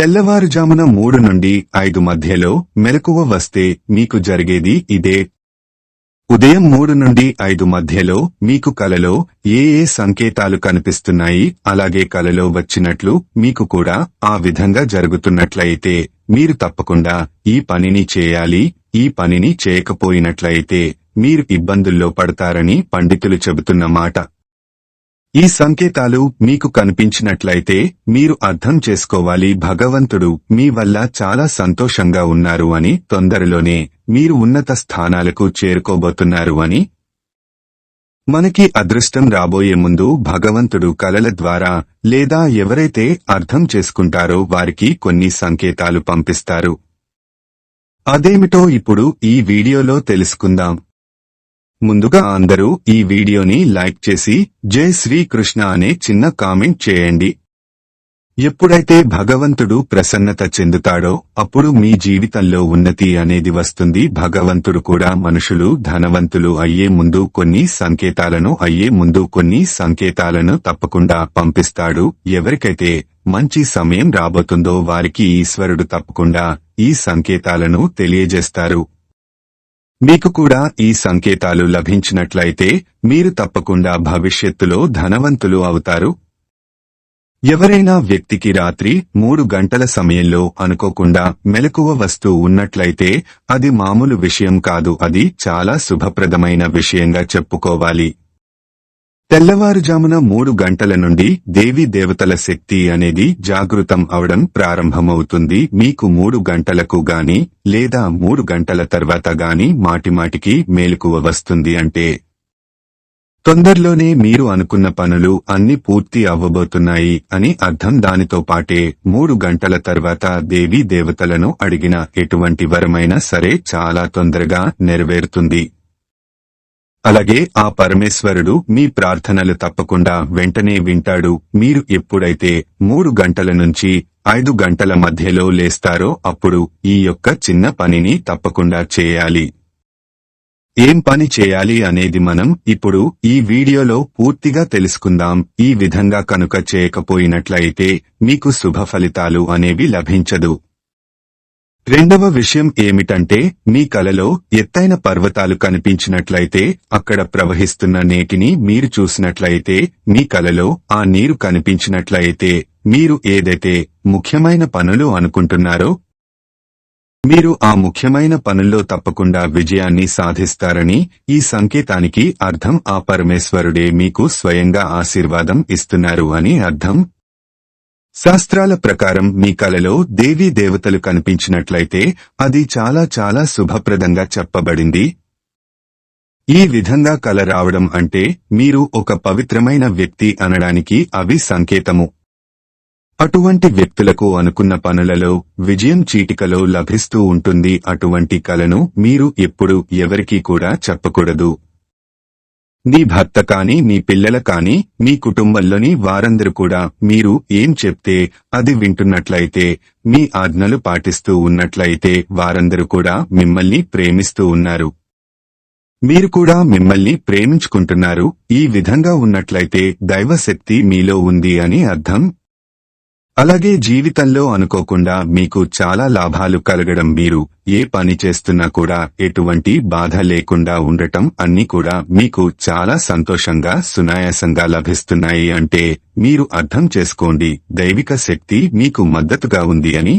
తెల్లవారుజామున మూడు నుండి ఐదు మధ్యలో మెలకువ వస్తే మీకు జరిగేది ఇదే. ఉదయం మూడు నుండి ఐదు మధ్యలో మీకు కలలో ఏ ఏ సంకేతాలు కనిపిస్తున్నాయి అలాగే కలలో వచ్చినట్లు మీకు కూడా ఆ విధంగా జరుగుతున్నట్లయితే మీరు తప్పకుండా ఈ పనిని చేయాలి ఈ పనిని చేయకపోయినట్లయితే మీరు ఇబ్బందుల్లో పడతారని పండితులు చెబుతున్న మాట. ఈ సంకేతాలు మీకు కనిపించినట్లయితే మీరు అర్థం చేసుకోవాలి భగవంతుడు మీ వల్ల చాలా సంతోషంగా ఉన్నారు అని తొందరలోనే మీరు ఉన్నత స్థానాలకు చేరుకోబోతున్నారు అని. మనకి అదృష్టం రాబోయే ముందు భగవంతుడు కలల ద్వారా లేదా ఎవరైతే అర్థం చేసుకుంటారో వారికి కొన్ని సంకేతాలు పంపిస్తారు. అదేమిటో ఇప్పుడు ఈ వీడియోలో తెలుసుకుందాం. ముందుగా అందరూ ఈ వీడియోని లైక్ చేసి జై శ్రీకృష్ణ అనే చిన్న కామెంట్ చేయండి. ఎప్పుడైతే భగవంతుడు ప్రసన్నత చెందుతాడో అప్పుడు మీ జీవితంలో ఉన్నతి అనేది వస్తుంది. భగవంతుడు కూడా మనుషులు ధనవంతులు అయ్యే ముందు కొన్ని సంకేతాలను అయ్యే ముందు కొన్ని సంకేతాలను తప్పకుండా పంపిస్తాడు. ఎవరికైతే మంచి సమయం రాబోతుందో వారికి ఈశ్వరుడు తప్పకుండా ఈ సంకేతాలను తెలియజేస్తారు. మీకు కూడా ఈ సంకేతాలు లభించినట్లయితే మీరు తప్పకుండా భవిష్యత్తులో ధనవంతులు అవుతారు. ఎవరైనా వ్యక్తికి రాత్రి మూడు గంటల సమయంలో అనుకోకుండా మెలకువ వస్తూ ఉన్నట్లయితే అది మామూలు విషయం కాదు అది చాలా శుభప్రదమైన విషయంగా చెప్పుకోవాలి. తెల్లవారుజామున మూడు గంటల నుండి దేవీ దేవతల శక్తి అనేది జాగృతం అవడం ప్రారంభమవుతుంది. మీకు మూడు గంటలకు గాని లేదా మూడు గంటల తర్వాత గాని మాటిమాటికి మేలుకువ వస్తుంది అంటే తొందరలోనే మీరు అనుకున్న పనులు అన్ని పూర్తి అవ్వబోతున్నాయి అని అర్థం. దానితో పాటే మూడు గంటల తర్వాత దేవీ దేవతలను అడిగిన ఎటువంటి వరమైనా సరే చాలా తొందరగా నెరవేరుతుంది. అలాగే ఆ పరమేశ్వరుడు మీ ప్రార్థనలు తప్పకుండా వెంటనే వింటాడు. మీరు ఎప్పుడైతే మూడు గంటల నుంచి ఐదు గంటల మధ్యలో లేస్తారో అప్పుడు ఈ యొక్క చిన్న పనిని తప్పకుండా చేయాలి. ఏం పని చేయాలి అనేది మనం ఇప్పుడు ఈ వీడియోలో పూర్తిగా తెలుసుకుందాం. ఈ విధంగా కనుక చేయకపోయినట్లయితే మీకు శుభ ఫలితాలు అనేవి లభించదు. రెండవ విషయం ఏమిటంటే మీ కలలో ఎత్తైన పర్వతాలు కనిపించినట్లయితే అక్కడ ప్రవహిస్తున్న నేటిని మీరు చూసినట్లయితే మీ కలలో ఆ నీరు కనిపించినట్లయితే మీరు ఏదైతే ముఖ్యమైన పనులు అనుకుంటున్నారో మీరు ఆ ముఖ్యమైన పనుల్లో తప్పకుండా విజయాన్ని సాధిస్తారని ఈ సంకేతానికి అర్థం ఆ పరమేశ్వరుడే మీకు స్వయంగా ఆశీర్వాదం ఇస్తున్నారు అని అర్థం. శాస్త్రాల ప్రకారం మీ కలలో దేవీ దేవతలు కనిపించినట్లయితే అది చాలా చాలా శుభప్రదంగా చెప్పబడింది. ఈ విధంగా కల రావడం అంటే మీరు ఒక పవిత్రమైన వ్యక్తి అనడానికి అవి సంకేతము. అటువంటి వ్యక్తులకు అనుకున్న పనులలో విజయం చీటికలో లభిస్తూ ఉంటుంది. అటువంటి కలను మీరు ఎప్పుడు ఎవరికీ కూడా చెప్పకూడదు. నీ భర్త కాని మీ పిల్లల కాని మీ కుటుంబంలోని వారందరూ కూడా మీరు ఏం చెప్తే అది వింటున్నట్లయితే మీ ఆజ్ఞలు పాటిస్తూ ఉన్నట్లయితే వారందరూ కూడా మిమ్మల్ని ప్రేమిస్తూ ఉన్నారు. మీరు కూడా మిమ్మల్ని ప్రేమించుకుంటున్నారు. ఈ విధంగా ఉన్నట్లయితే దైవశక్తి మీలో ఉంది అని అర్థం. అలాగే జీవితంలో అనుకోకుండా మీకు చాలా లాభాలు కలగడం మీరు ఏ పని చేస్తున్నా కూడా ఎటువంటి బాధ లేకుండా ఉండటం అన్ని కూడా మీకు చాలా సంతోషంగా సునాయాసంగా లభిస్తున్నాయి అంటే మీరు అర్థం చేసుకోండి. దైవిక శక్తి మీకు మద్దతుగా ఉంది అని.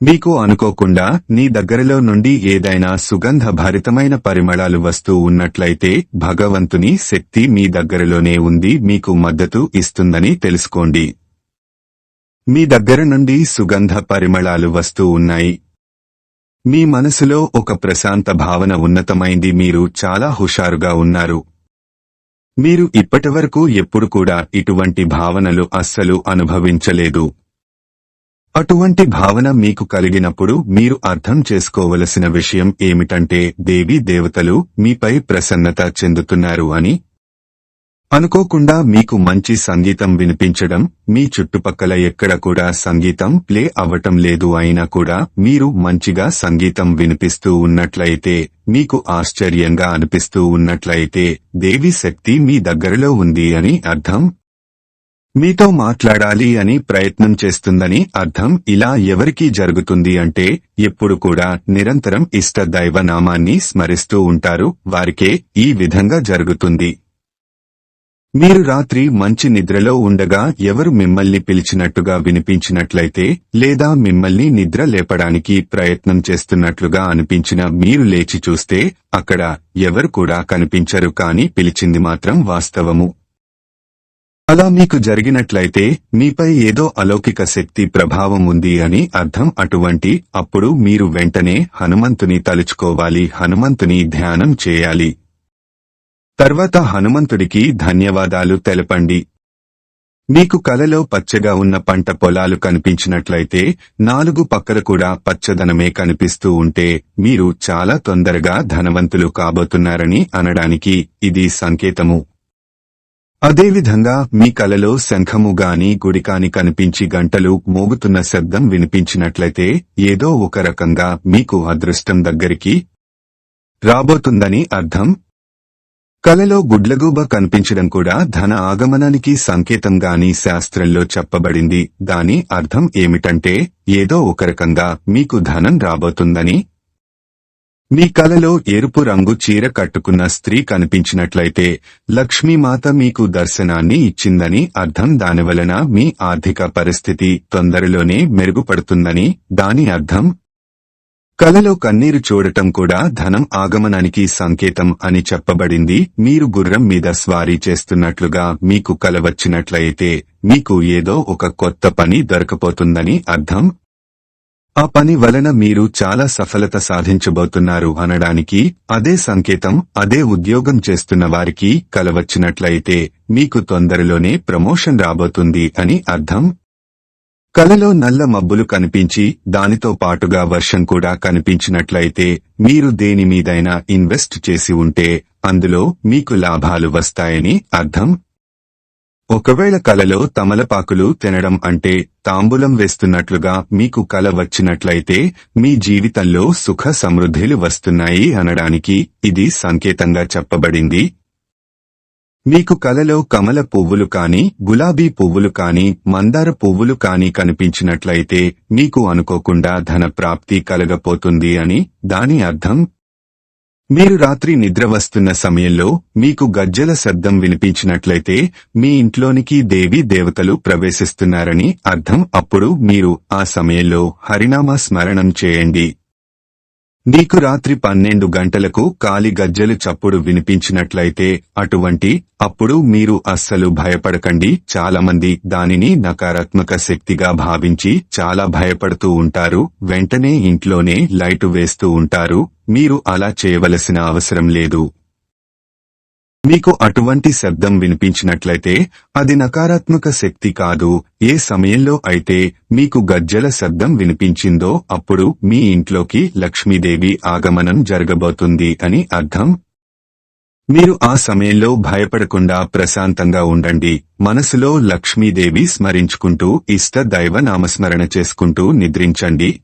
మీకు అనుకోకుండా నీ దగ్గరలో నుండి ఏదైనా సుగంధ భరితమైన పరిమళాలు వస్తూ ఉన్నట్లయితే భగవంతుని శక్తి మీ దగ్గరలోనే ఉంది మీకు మద్దతు ఇస్తుందని తెలుసుకోండి. మీ దగ్గర నుండి సుగంధ పరిమళాలు వస్తూ ఉన్నాయి. మీ మనసులో ఒక ప్రశాంత భావన ఉన్నతమైంది. మీరు చాలా హుషారుగా ఉన్నారు. మీరు ఇప్పటివరకు ఎప్పుడు కూడా ఇటువంటి భావనలు అస్సలు అనుభవించలేదు. అటువంటి భావన మీకు కలిగినప్పుడు మీరు అర్థం చేసుకోవలసిన విషయం ఏమిటంటే దేవీ దేవతలు మీపై ప్రసన్నత చెందుతున్నారు అని అనుకోకుండా మీకు మంచి సంగీతం వినిపించడం మీ చుట్టుపక్కల ఎక్కడ కూడా సంగీతం ప్లే అవ్వటం లేదు అయినా కూడా మీరు మంచిగా సంగీతం వినిపిస్తూ ఉన్నట్లయితే మీకు ఆశ్చర్యంగా అనిపిస్తూ ఉన్నట్లయితే దేవి శక్తి మీ దగ్గరలో ఉంది అని అర్థం? మీతో మాట్లాడాలి అని ప్రయత్నం చేస్తుందని అర్థం? ఇలా ఎవరికి జరుగుతుంది అంటే ఎప్పుడు కూడా నిరంతరం ఇష్ట దైవ నామాన్ని స్మరిస్తూ ఉంటారు వారికే ఈ విధంగా జరుగుతుంది. మీరు రాత్రి మంచి నిద్రలో ఉండగా ఎవరు మిమ్మల్ని పిలిచినట్టుగా వినిపించినట్లయితే లేదా మిమ్మల్ని నిద్ర లేపడానికి ప్రయత్నం చేస్తున్నట్లుగా అనిపించిన మీరు లేచి చూస్తే అక్కడ ఎవరు కూడా కనిపించరు కాని పిలిచింది మాత్రం వాస్తవము. అలా మీకు జరిగినట్లయితే మీపై ఏదో అలౌకిక శక్తి ప్రభావం ఉంది అని అర్థం అటువంటి అప్పుడు మీరు వెంటనే హనుమంతుని తలుచుకోవాలి హనుమంతుని ధ్యానం చేయాలి. తర్వాత హనుమంతుడికి ధన్యవాదాలు తెలపండి. మీకు కలలో పచ్చగా ఉన్న పంట పొలాలు కనిపించినట్లయితే నాలుగు పక్కల కూడా పచ్చదనమే కనిపిస్తూ ఉంటే మీరు చాలా తొందరగా ధనవంతులు కాబోతున్నారని అనడానికి ఇది సంకేతము. అదేవిధంగా మీ కలలో శంఖము గాని గుడికాని కనిపించి గంటలు మోగుతున్న శబ్దం వినిపించినట్లయితే ఏదో ఒక రకంగా మీకు అదృష్టం దగ్గరికి రాబోతుందని అర్థం. కలలో గుడ్లగూబ కనిపించడం కూడా ధన ఆగమనానికి సంకేతంగాని శాస్త్రంలో చెప్పబడింది. దాని అర్థం ఏమిటంటే ఏదో ఒక రకంగా మీకు ధనం రాబోతుందని. మీ కలలో ఎరుపు రంగు చీర కట్టుకున్న స్త్రీ కనిపించినట్లయితే లక్ష్మీమాత మీకు దర్శనాన్ని ఇచ్చిందని అర్థం దానివలన మీ ఆర్థిక పరిస్థితి తొందరలోనే మెరుగుపడుతుందని దాని అర్థం. కలలో కన్నీరు చూడటం కూడా ధనం ఆగమనానికి సంకేతం అని చెప్పబడింది. మీరు గుర్రం మీద స్వారీ చేస్తున్నట్లుగా మీకు కల వచ్చినట్లయితే మీకు ఏదో ఒక కొత్త పని దొరకపోతుందని అర్థం? ఆ పని వలన మీరు చాలా సఫలత సాధించబోతున్నారు అనడానికి అదే సంకేతం అదే ఉద్యోగం చేస్తున్న వారికి కలవచ్చినట్లయితే మీకు తొందరలోనే ప్రమోషన్ రాబోతుంది అని అర్థం? కలలో నల్ల మబ్బులు కనిపించి దానితో పాటుగా వర్షం కూడా కనిపించినట్లయితే మీరు దేని మీదైనా ఇన్వెస్ట్ చేసి ఉంటే అందులో మీకు లాభాలు వస్తాయని అర్థం? ఒకవేళ కలలో తమలపాకులు తినడం అంటే తాంబూలం వేస్తున్నట్లుగా మీకు కల వచ్చినట్లయితే మీ జీవితంలో సుఖ సమృద్ధిలు వస్తున్నాయి అనడానికి ఇది సంకేతంగా చెప్పబడింది. మీకు కలలో కమల పువ్వులు కాని గులాబీ పువ్వులు కాని మందార పువ్వులు కాని కనిపించినట్లయితే మీకు అనుకోకుండా ధన ప్రాప్తి కలగపోతుంది అని దాని అర్థం? మీరు రాత్రి నిద్ర వస్తున్న సమయంలో మీకు గజ్జల శబ్దం వినిపించినట్లయితే మీ ఇంట్లోనికి దేవి దేవతలు ప్రవేశిస్తున్నారని అర్థం. అప్పుడు మీరు ఆ సమయంలో హరినామ స్మరణం చేయండి. నీకు రాత్రి పన్నెండు గంటలకు కాలి గజ్జలు చప్పుడు వినిపించినట్లయితే అటువంటి అప్పుడు మీరు అస్సలు భయపడకండి. చాలామంది దానిని నకారాత్మక శక్తిగా భావించి చాలా భయపడుతూ ఉంటారు. వెంటనే ఇంట్లోనే లైటు వేస్తూ ఉంటారు. మీరు అలా చేయవలసిన అవసరం లేదు. మీకు అటువంటి శబ్దం వినిపించినట్లయితే అది నకారాత్మక శక్తి కాదు. ఏ సమయంలో అయితే మీకు గజ్జల శబ్దం వినిపించిందో అప్పుడు మీ ఇంట్లోకి లక్ష్మీదేవి ఆగమనం జరగబోతుంది అని అర్థం. మీరు ఆ సమయంలో భయపడకుండా ప్రశాంతంగా ఉండండి. మనసులో లక్ష్మీదేవి స్మరించుకుంటూ ఇష్ట దైవ నామస్మరణ చేసుకుంటూ నిద్రించండి.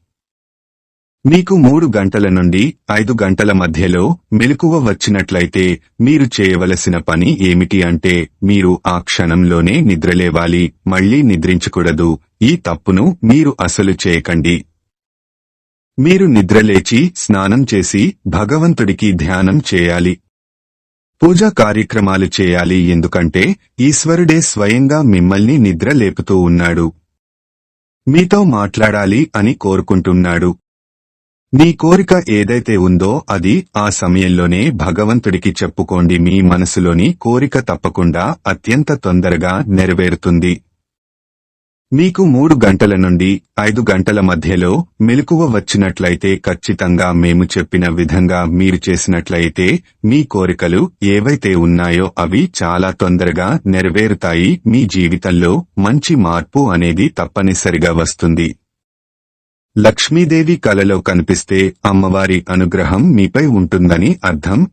మీకు మూడు గంటల నుండి ఐదు గంటల మధ్యలో మెలకువ వచ్చినట్లయితే మీరు చేయవలసిన పని ఏమిటి అంటే మీరు ఆ క్షణంలోనే నిద్రలేవాలి మళ్ళీ నిద్రించకూడదు. ఈ తప్పును మీరు అసలు చేయకండి. మీరు నిద్రలేచి స్నానం చేసి భగవంతుడికి ధ్యానం చేయాలి. పూజా కార్యక్రమాలు చేయాలి ఎందుకంటే ఈశ్వరుడే స్వయంగా మిమ్మల్ని నిద్ర లేపుతూ ఉన్నాడు. మీతో మాట్లాడాలి అని కోరుకుంటున్నాడు. మీ కోరిక ఏదైతే ఉందో అది ఆ సమయంలోనే భగవంతుడికి చెప్పుకోండి. మీ మనసులోని కోరిక తప్పకుండా అత్యంత తొందరగా నెరవేరుతుంది. మీకు మూడు గంటల నుండి ఐదు గంటల మధ్యలో మెలకువ వచ్చినట్లయితే ఖచ్చితంగా మేము చెప్పిన విధంగా మీరు చేసినట్లయితే మీ కోరికలు ఏవైతే ఉన్నాయో అవి చాలా తొందరగా నెరవేరుతాయి. మీ జీవితంలో మంచి మార్పు అనేది తప్పనిసరిగా వస్తుంది. లక్ష్మీదేవి కలలో కనిపిస్తే అమ్మవారి అనుగ్రహం మీపై ఉంటుందని అర్థం?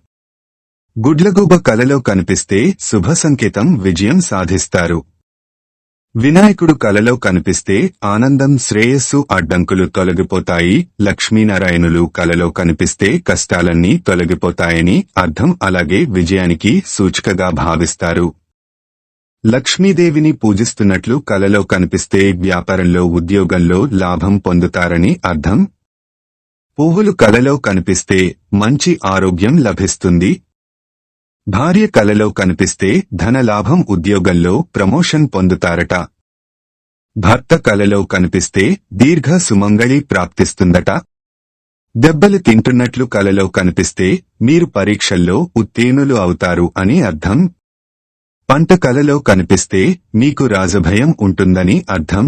గుడ్లగూబ కలలో కనిపిస్తే శుభ సంకేతం విజయం సాధిస్తారు. వినాయకుడు కలలో కనిపిస్తే ఆనందం శ్రేయస్సు అడ్డంకులు తొలగిపోతాయి. లక్ష్మీనారాయణులు కలలో కనిపిస్తే కష్టాలన్నీ తొలగిపోతాయని అర్థం. అలాగే విజయానికి సూచికగా భావిస్తారు. లక్ష్మీదేవిని పూజిస్తున్నట్లు కలలో కనిపిస్తే వ్యాపారంలో ఉద్యోగంలో లాభం పొందుతారని అర్థం? పువ్వులు కలలో కనిపిస్తే మంచి ఆరోగ్యం లభిస్తుంది. భార్య కలలో కనిపిస్తే ధనలాభం ఉద్యోగంలో ప్రమోషన్ పొందుతారట. భర్త కలలో కనిపిస్తే దీర్ఘ సుమంగళి ప్రాప్తిస్తుందట. దెబ్బలు తింటున్నట్లు కలలో కనిపిస్తే మీరు పరీక్షల్లో ఉత్తీర్ణులు అవుతారు అని అర్థం? పంట కలలో కనిపిస్తే మీకు రాజభయం ఉంటుందని అర్థం?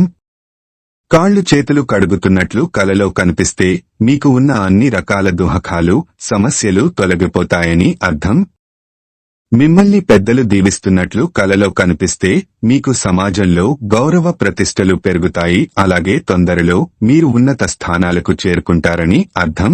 కాళ్ళు చేతులు కడుగుతున్నట్లు కలలో కనిపిస్తే మీకు ఉన్న అన్ని రకాల దుహకాలు సమస్యలు తొలగిపోతాయని అర్థం? మిమ్మల్ని పెద్దలు దీవిస్తున్నట్లు కలలో కనిపిస్తే మీకు సమాజంలో గౌరవ ప్రతిష్టలు పెరుగుతాయి అలాగే తొందరలో మీరు ఉన్నత స్థానాలకు చేరుకుంటారని అర్థం?